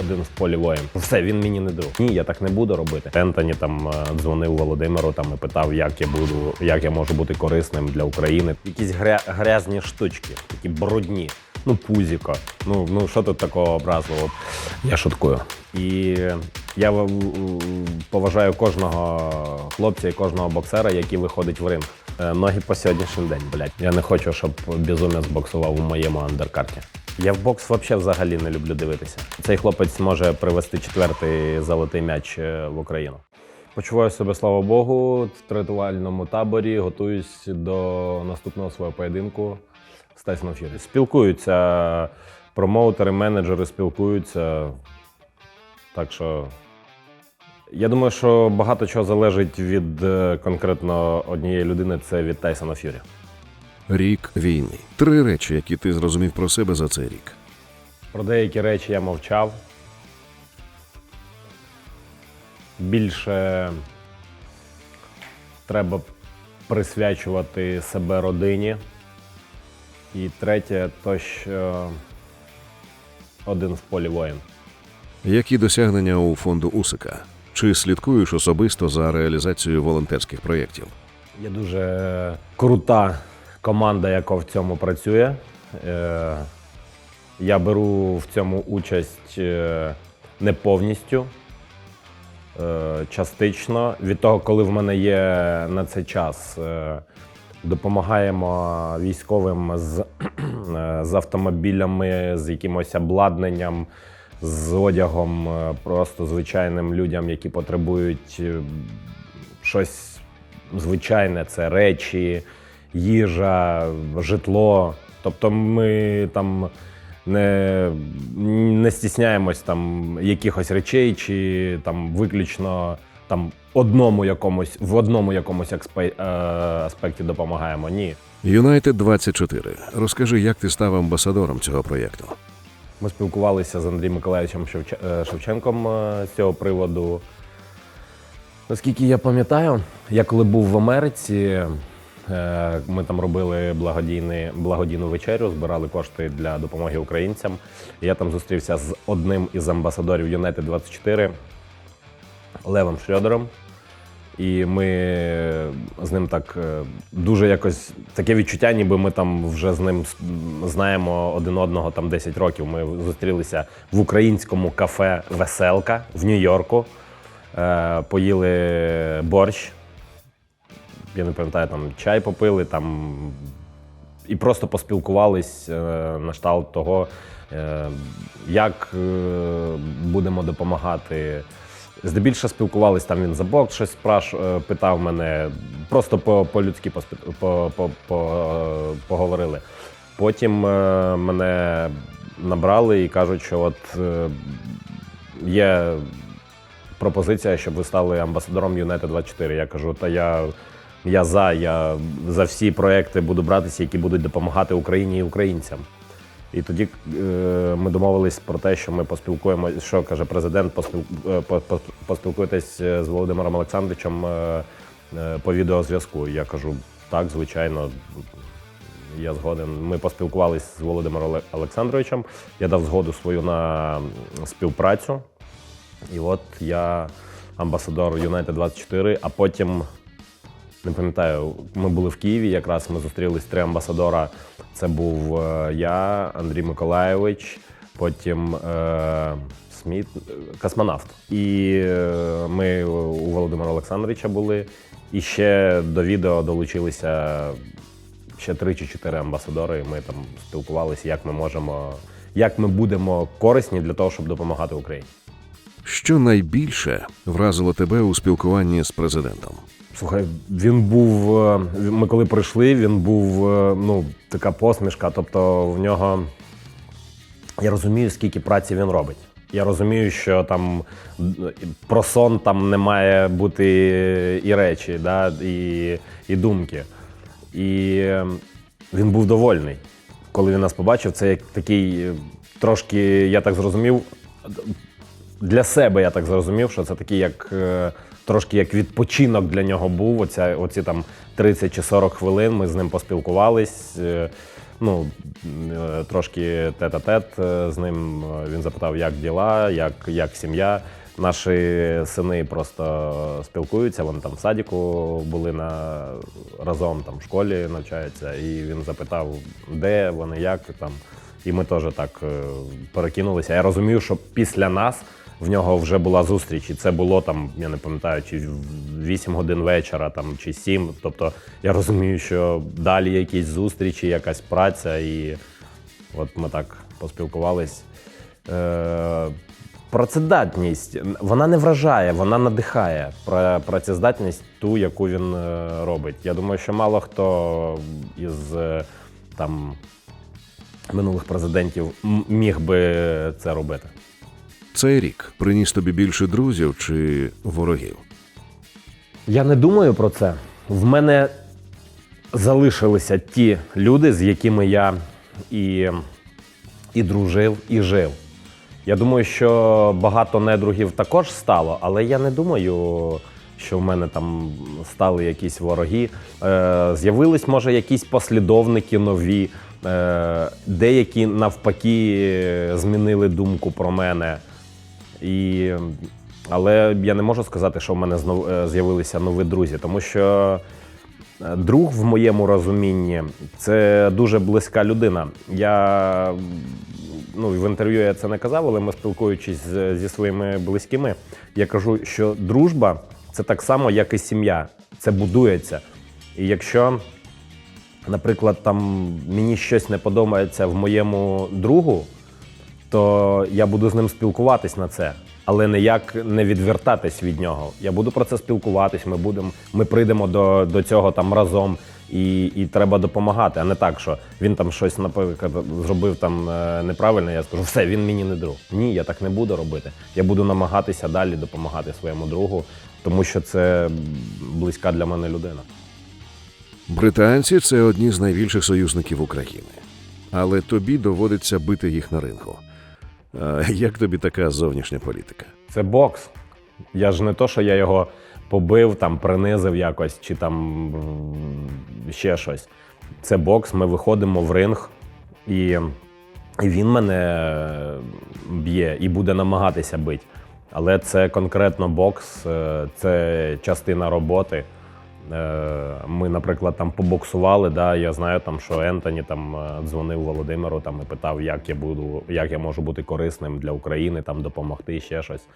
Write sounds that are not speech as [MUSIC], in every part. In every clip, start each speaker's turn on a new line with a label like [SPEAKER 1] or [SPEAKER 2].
[SPEAKER 1] один в полі воєм. Все, він мені не друг. Ні, я так не буду робити. Ентоні там е, дзвонив Володимиру там і питав, як я буду, як я можу бути корисним для України. Якісь гря, грязні штучки, такі брудні. Ну, пузіко. Ну, ну що тут такого образливого? Я шуткую. І я поважаю кожного хлопця і кожного боксера, який виходить в ринг. Е, Ноги по сьогоднішній день, блядь. Я не хочу, щоб безумець боксував у моєму андеркарті. Я в бокс взагалі не люблю дивитися. Цей хлопець може привести четвертий золотий м'яч е, в Україну. Почуваю себе, слава Богу, в тренувальному таборі. Готуюсь до наступного свого поєдинку з Тайсоном Ф'юрі. Спілкуються промоутери, менеджери спілкуються. Так що я думаю, що багато чого залежить від е, конкретно однієї людини це від Тайсона Ф'юрі.
[SPEAKER 2] Рік війни. Три речі, які ти зрозумів про себе за цей рік.
[SPEAKER 1] Про деякі речі я мовчав. Більше треба присвячувати себе родині. І третє, то що один в полі воїн.
[SPEAKER 2] Які досягнення у фонду Усика? Чи слідкуєш особисто за реалізацією волонтерських проєктів?
[SPEAKER 1] Є дуже крута команда, яка в цьому працює. Е, Я беру в цьому участь е, не повністю, е, частично. Від того, коли в мене є на цей час, допомагаємо військовим з, [CLEARS THROAT] з автомобілями, з якимось обладнанням, з одягом, е, просто звичайним людям, які потребують е, щось звичайне це речі, їжа, житло. Тобто ми там не, не стісняємось там якихось речей, чи там виключно там одному якомусь в одному якомусь експе- е, аспекті допомагаємо. Ні.
[SPEAKER 2] Юнайтед 24. Розкажи, як ти став амбасадором цього проєкту.
[SPEAKER 1] Ми спілкувалися з Андрієм Миколаївичем е, Шевченком е, з цього приводу. Наскільки я пам'ятаю, я коли був в Америці, е, ми там робили благодійний, благодійну вечерю, збирали кошти для допомоги українцям. Я там зустрівся з одним із амбасадорів Юнайтед 24 Левом Шрьодером. І ми з ним так е, дуже якось таке відчуття, ніби ми там вже з ним знаємо один одного там 10 років. Ми зустрілися в українському кафе Веселка в Нью-Йорку, е, поїли борщ. Я не пам'ятаю, там чай попили, там і просто поспілкувались е, на шталт того, як будемо допомагати. Здебільшого спілкувались, там він за бокс щось спраш, е, питав мене, просто по- по-людськи поспі- по, по, по, е, поговорили. Потім е, мене набрали і кажуть, що от є пропозиція, щоб ви стали амбасадором Юнайтед 24. Я кажу, та я, я за, я за всі проекти буду братися, які будуть допомагати Україні і українцям. І тоді е, ми домовились про те, що ми поспілкуємо, що каже президент, поспіл, е, по- по- поспілкуйтесь е, з Володимиром Олександровичем е, е, по відеозв'язку. Я кажу, так, звичайно, я згоден. Ми поспілкувалися з Володимиром Олександровичем. Я дав згоду свою на співпрацю. І от я амбасадор Юнайтед 24, а потім не пам'ятаю, ми були в Києві. Якраз ми зустрілись три амбасадора. Це був е, я, Андрій Миколайович, потім е, Сміт, е, космонавт. І е, ми у Володимира Олександровича були. І ще до відео долучилися ще три чи чотири амбасадори. І ми там спілкувалися, як ми можемо, як ми будемо корисні для того, щоб допомагати Україні.
[SPEAKER 2] Що найбільше вразило тебе у спілкуванні з президентом?
[SPEAKER 1] Слухай, він був. е, Ми коли прийшли, він був е, ну, така посмішка. Тобто в нього я розумію, скільки праці він робить. Я розумію, що там про сон там не має бути і речі, да, і, і думки. І е, він був довольний. Коли він нас побачив, це як такий трошки, я так зрозумів, для себе я так зрозумів, що це такий як е, трошки як відпочинок для нього був. Оця, оці там 30 чи 40 хвилин ми з ним поспілкувались. е, ну, е, трошки тет-а-тет з ним. Він запитав, як діла, як, як сім'я. Наші сини просто спілкуються, вони там в садіку були на, разом там в школі навчаються, і він запитав, де вони, як там. І ми теж так е, перекинулися. Я розумію, що після нас в нього вже була зустріч, і це було там, я не пам'ятаю, чи 8 годин вечора, там чи 7. Тобто я розумію, що далі якісь зустрічі, якась праця, і от ми так поспілкувались. Е, працездатність вона не вражає, вона надихає. Працездатність ту, яку він е, робить. Я думаю, що мало хто із там минулих президентів міг би це робити.
[SPEAKER 2] Цей рік приніс тобі більше друзів чи ворогів?
[SPEAKER 1] Я не думаю про це. В мене залишилися ті люди, з якими я і, і дружив, і жив. Я думаю, що багато недругів також стало, але я не думаю, що в мене там стали якісь вороги. Е, з'явились, може, якісь послідовники нові, деякі навпаки змінили думку про мене. І, але я не можу сказати, що в мене е, з'явилися нові друзі, тому що е, друг в моєму розумінні це дуже близька людина. Я ну, в інтерв'ю я це не казав, але ми спілкуючись зі своїми близькими, я кажу, що дружба це так само, як і сім'я. Це будується. І якщо наприклад, там мені щось не подобається в моєму другу, то я буду з ним спілкуватись на це, але ніяк не відвертатись від нього. Я буду про це спілкуватись. Ми будемо, ми прийдемо до, до цього там разом, і, і треба допомагати, а не так, що він там щось наприклад зробив там е, неправильно. Я скажу, все, він мені не друг. Ні, я так не буду робити. Я буду намагатися далі допомагати своєму другу, тому що це близька для мене людина.
[SPEAKER 2] Британці це одні з найбільших союзників України. Але тобі доводиться бити їх на рингу. А як тобі така зовнішня політика?
[SPEAKER 1] Це бокс. Я ж не то, що я його побив, там, принизив якось, чи там ще щось. Це бокс, ми виходимо в ринг, і, і він мене б'є і буде намагатися бити. Але це конкретно бокс, е, це частина роботи. Е, Ми, наприклад, там побоксували. Да, я знаю, там, що Ентоні там е, дзвонив Володимиру там, і питав, як я буду, як я можу бути корисним для України, там допомогти, ще щось.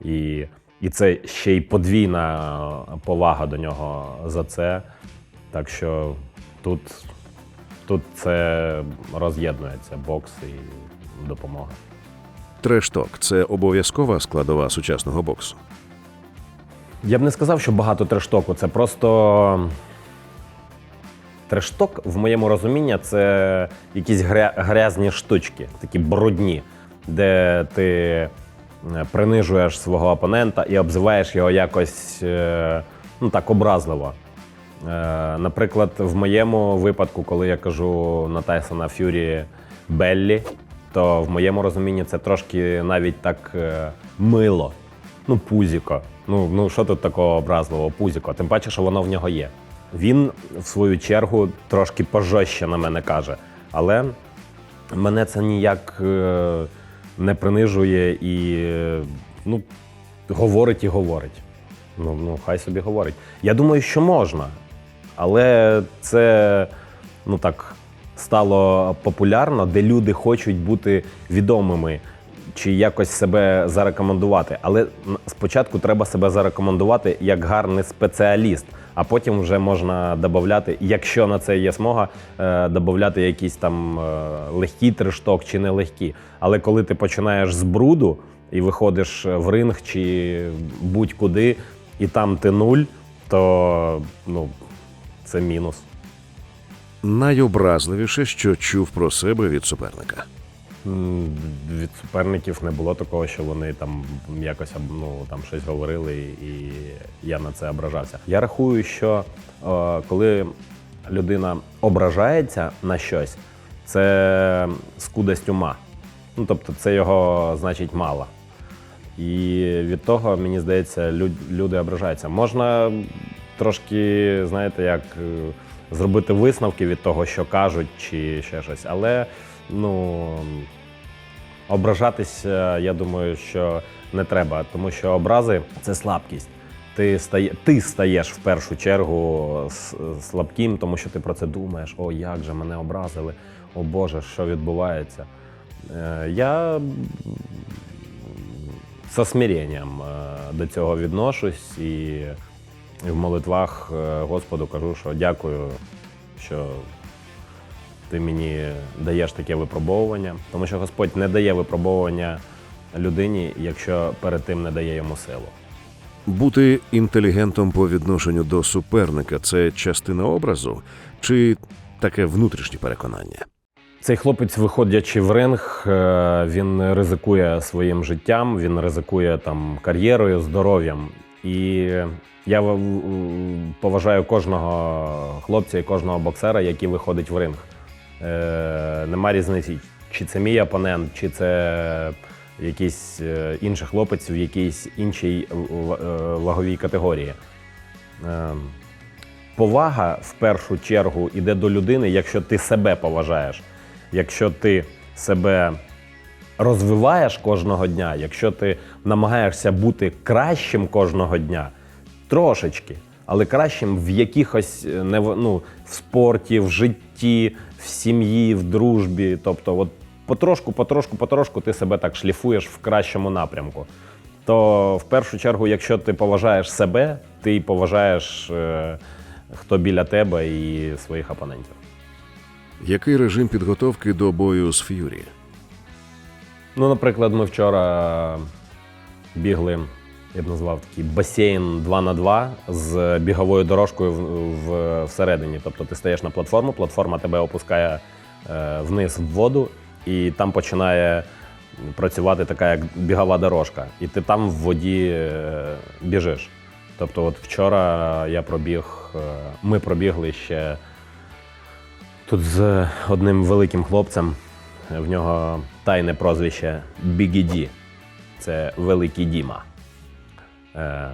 [SPEAKER 1] І, і це ще й подвійна повага до нього за це. Так що тут, тут це роз'єднується бокс і допомога.
[SPEAKER 2] Трешток це обов'язкова складова сучасного боксу.
[SPEAKER 1] Я б не сказав, що багато трештоку. Це просто трешток, в моєму розумінні, це якісь гря- грязні штучки, такі брудні, де ти е, принижуєш свого опонента і обзиваєш його якось е, ну, так образливо. Е, Наприклад, в моєму випадку, коли я кажу на Тайсона Фюрі Беллі, то в моєму розумінні це трошки навіть так мило. Ну, пузіко. Ну, ну що тут такого образливого пузіко? Тим паче, що воно в нього є. Він, в свою чергу, трошки пожорстче на мене каже. Але мене це ніяк е, не принижує і е, ну, говорить і говорить. Ну, ну, хай собі говорить. Я думаю, що можна. Але це ну так стало популярно, де люди хочуть бути відомими чи якось себе зарекомендувати. Але спочатку треба себе зарекомендувати як гарний спеціаліст, а потім вже можна додати, якщо на це є смога, е, додати якийсь там е, легкий трешток чи нелегкий. Але коли ти починаєш з бруду і виходиш в ринг чи будь-куди, і там ти нуль, то ну, це мінус.
[SPEAKER 2] Найобразливіше, що чув про себе від суперника.
[SPEAKER 1] Від суперників не було такого, що вони там якось ну, там щось говорили, і я на це ображався. Я рахую, що е, коли людина ображається на щось, це скудость ума. Ну, тобто, це його значить мало. І від того, мені здається, лю- люди ображаються. Можна трошки, знаєте, як е, зробити висновки від того, що кажуть, чи ще щось. Але ну, ображатися, я думаю, що не треба, тому що образи це слабкість. Ти, стає, ти стаєш в першу чергу слабким, тому що ти про це думаєш. О, як же мене образили, о Боже, що відбувається. Е, Я со смиренням е, до цього відношусь і в молитвах е, Господу кажу, що дякую, що ти мені даєш таке випробовування, тому що Господь не дає випробовування людині, якщо перед тим не дає йому силу.
[SPEAKER 2] Бути інтелігентом по відношенню до суперника це частина образу чи таке внутрішнє переконання?
[SPEAKER 1] Цей хлопець, виходячи в ринг, е, він ризикує своїм життям, він ризикує там кар'єрою, здоров'ям. І я поважаю кожного хлопця і кожного боксера, який виходить в ринг. Е, Нема різниці, чи це мій опонент, чи це якийсь е, інший хлопець в якійсь іншій е, ваговій категорії. Е, повага в першу чергу йде до людини, якщо ти себе поважаєш, якщо ти себе розвиваєш кожного дня, якщо ти намагаєшся бути кращим кожного дня, трошечки, але кращим в якихось ну, в спорті, в житті, в сім'ї, в дружбі. Тобто, от потрошку, потрошку, потрошку ти себе так шліфуєш в кращому напрямку. То в першу чергу, якщо ти поважаєш себе, ти поважаєш е, хто біля тебе і своїх опонентів.
[SPEAKER 2] Який режим підготовки до бою з Ф'юрі?
[SPEAKER 1] Ну, наприклад, ми вчора бігли, я б назвав такий басейн 2 на 2 з біговою дорожкою в, в, всередині. Тобто ти стаєш на платформу, платформа тебе опускає е, вниз в воду, і там починає працювати така як бігова дорожка. І ти там в воді е, біжиш. Тобто, от вчора я пробіг, е, ми пробігли ще тут з одним великим хлопцем. В нього тайне прозвище Бігі Ді. Це Великий Діма. Е,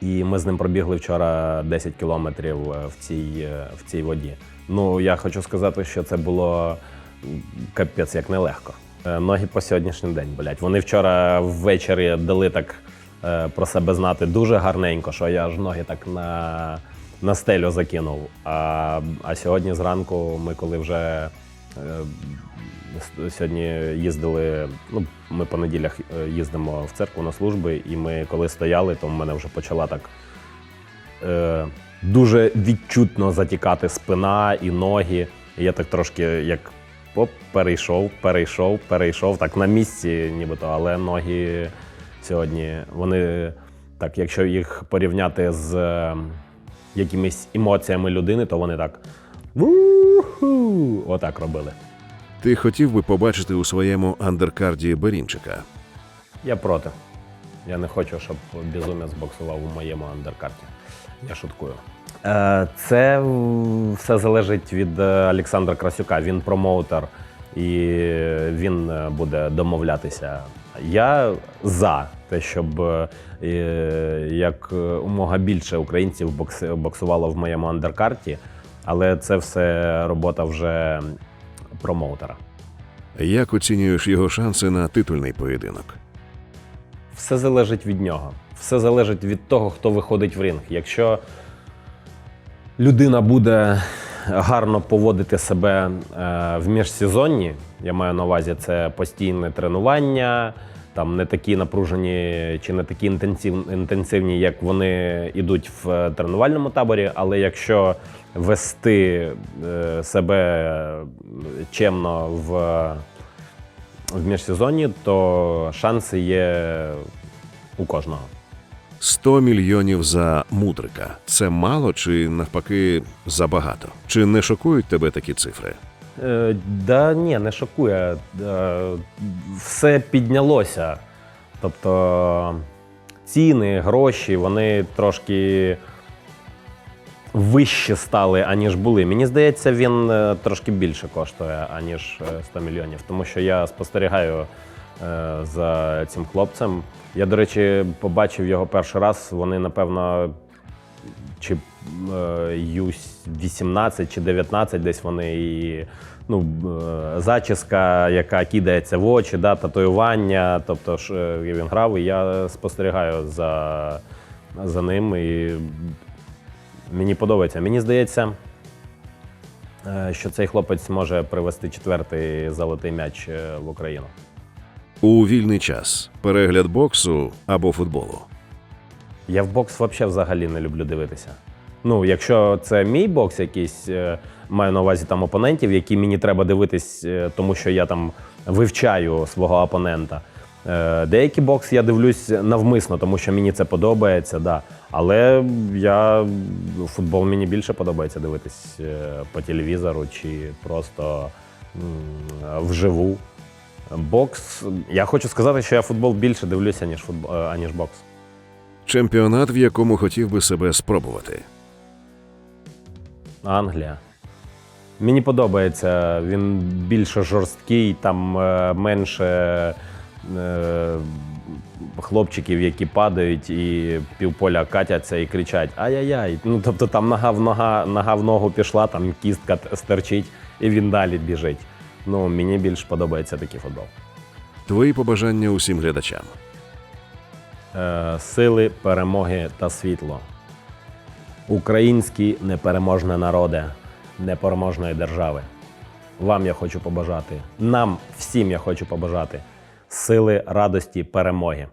[SPEAKER 1] і ми з ним пробігли вчора 10 кілометрів е, в цій, е, в цій воді. Ну, я хочу сказати, що це було капець як нелегко. Ноги по сьогоднішній день болять. Вони вчора ввечері дали так про себе знати дуже гарненько, що я аж ноги так на, на стелю закинув. А, а сьогодні зранку ми коли вже сьогодні їздили. Ну, ми по неділях е, їздимо в церкву на служби, і ми коли стояли, то в мене вже почала так е, дуже відчутно затікати спина і ноги. І я так трошки як оп, перейшов, перейшов, перейшов, так на місці, нібито, але ноги сьогодні, вони так, якщо їх порівняти з е, якимись емоціями людини, то вони так. «Ву-ху!» Отак робили.
[SPEAKER 2] Ти хотів би побачити у своєму андеркарді Берінчика?
[SPEAKER 1] Я проти. Я не хочу, щоб безумець боксував у моєму андеркарті. Я шуткую. Е, Це все залежить від е, Олександра Красюка. Він промоутер і він е, буде домовлятися. Я за те, щоб як умога більше українців боксувало в моєму андеркарті, але це все робота вже промоутера.
[SPEAKER 2] Як оцінюєш його шанси на титульний поєдинок?
[SPEAKER 1] Все залежить від нього. Все залежить від того, хто виходить в ринг. Якщо людина буде гарно поводити себе е, в міжсезонні, я маю на увазі це постійне тренування, там не такі напружені чи не такі інтенсив, інтенсивні, як вони йдуть в тренувальному таборі. Але якщо вести е, себе чемно в в міжсезонні, то шанси є у кожного.
[SPEAKER 2] 100 мільйонів за мудрика це мало чи навпаки забагато? Чи не шокують тебе такі цифри?
[SPEAKER 1] Е, да ні, не шокує. Е, все піднялося. Тобто ціни, гроші, вони трошки вищі стали, аніж були. Мені здається, він е, трошки більше коштує, аніж е, 100 мільйонів. Тому що я спостерігаю за цим хлопцем. Я, до речі, побачив його перший раз. Вони, напевно, чи е, Ю-18 чи 19, десь вони і ну, е, зачіска, яка кидається в очі, да, татуювання. Тобто ж е, він грав, і я спостерігаю за, за ним. І мені подобається. Мені здається, що цей хлопець може привести четвертий золотий м'яч в Україну.
[SPEAKER 2] У вільний час перегляд боксу або футболу.
[SPEAKER 1] Я в бокс вообще взагалі не люблю дивитися. Ну, якщо це мій бокс якийсь, е, маю на увазі там опонентів, які мені треба дивитись, е, тому що я там вивчаю свого опонента. Е, Деякий бокс я дивлюсь навмисно, тому що мені це подобається, да. Але я футбол мені більше подобається дивитись по телевізору чи просто вживу. Бокс. Я хочу сказати, що я футбол більше дивлюся, ніж футбол, аніж бокс.
[SPEAKER 2] Чемпіонат, в якому хотів би себе спробувати.
[SPEAKER 1] Англія. Мені подобається. Він більше жорсткий, там е, менше е, хлопчиків, які падають і півполя катяться і кричать Ай-яй-яй. Ну тобто там нога в нога, нога в ногу пішла, там кістка стерчить, і він далі біжить. Ну, мені більш подобається такий футбол.
[SPEAKER 2] Твої побажання усім глядачам.
[SPEAKER 1] Е, сили, перемоги та світло. Українські непереможне народи, непереможної держави. Вам я хочу побажати, нам всім я хочу побажати сили, радості, перемоги.